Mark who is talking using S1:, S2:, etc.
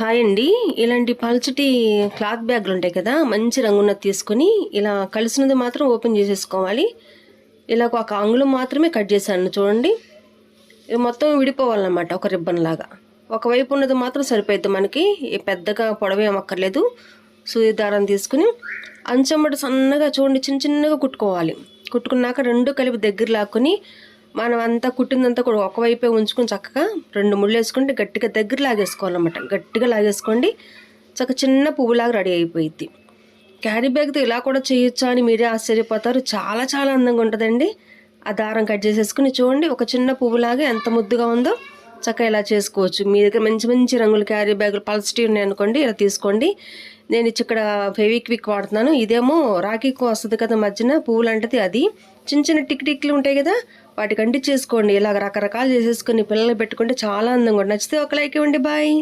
S1: Hi అండి. ఇలాంటి పల్చటి క్లాత్ బ్యాగులు ఉంటాయి కదా మంచి రంగున్నది తీసుకొని ఇలా కలిసినది మాత్రం ఓపెన్ చేసేసుకోవాలి. ఇలా ఒక అంగుళం మాత్రమే కట్ చేశాను చూడండి. ఇది మొత్తం విడిపోవాలన్నమాట ఒక రిబ్బన్ లాగా. ఒకవైపు ఉన్నది మాత్రం సరిపోద్ది మనకి పెద్దగా పొడవేం అక్కర్లేదు. సూది దారం తీసుకుని అంచమ్మట సన్నగా చూడండి చిన్న చిన్నగా కుట్టుకోవాలి. కుట్టుకున్నాక రెండు కలిపి దగ్గర లాక్కుని మనం అంతా కుట్టిందంతా కూడా ఒకవైపే ఉంచుకొని చక్కగా రెండు ముళ్ళు వేసుకుంటే గట్టిగా దగ్గర లాగేసుకోవాలన్నమాట. గట్టిగా లాగేసుకోండి. చక్క చిన్న పువ్వులాగా రెడీ అయిపోయింది క్యారీ బ్యాగ్తో ఇలా కూడా చేయొచ్చా అని మీరే ఆశ్చర్యపోతారు. చాలా చాలా అందంగా ఉంటుందండి. ఆ దారం కట్ చేసేసుకుని చూడండి. ఒక చిన్న పువ్వులాగా ఎంత ముద్దుగా ఉందో చక్కగా ఇలా చేసుకోవచ్చు. మీ దగ్గర మంచి మంచి రంగుల క్యారీ బ్యాగులు పల్సిటీ ఉన్నాయి అనుకోండి ఇలా తీసుకోండి. నేను ఇచ్చి ఇక్కడ ఫెవిక్విక్ వాడుతున్నాను. ఇదేమో రాఖీకి వస్తుంది కదా మధ్యన పువ్వులు అంటది అది. చిన్న చిన్న టిక్ టిక్లు ఉంటాయి కదా వాటికి అంటి చేసుకోండి ఇలాగ రకరకాలు చేసేసుకొని పిల్లలు పెట్టుకుంటే చాలా అందంగా నచ్చితే ఒక లైక్ ఇవ్వండి. బాయ్.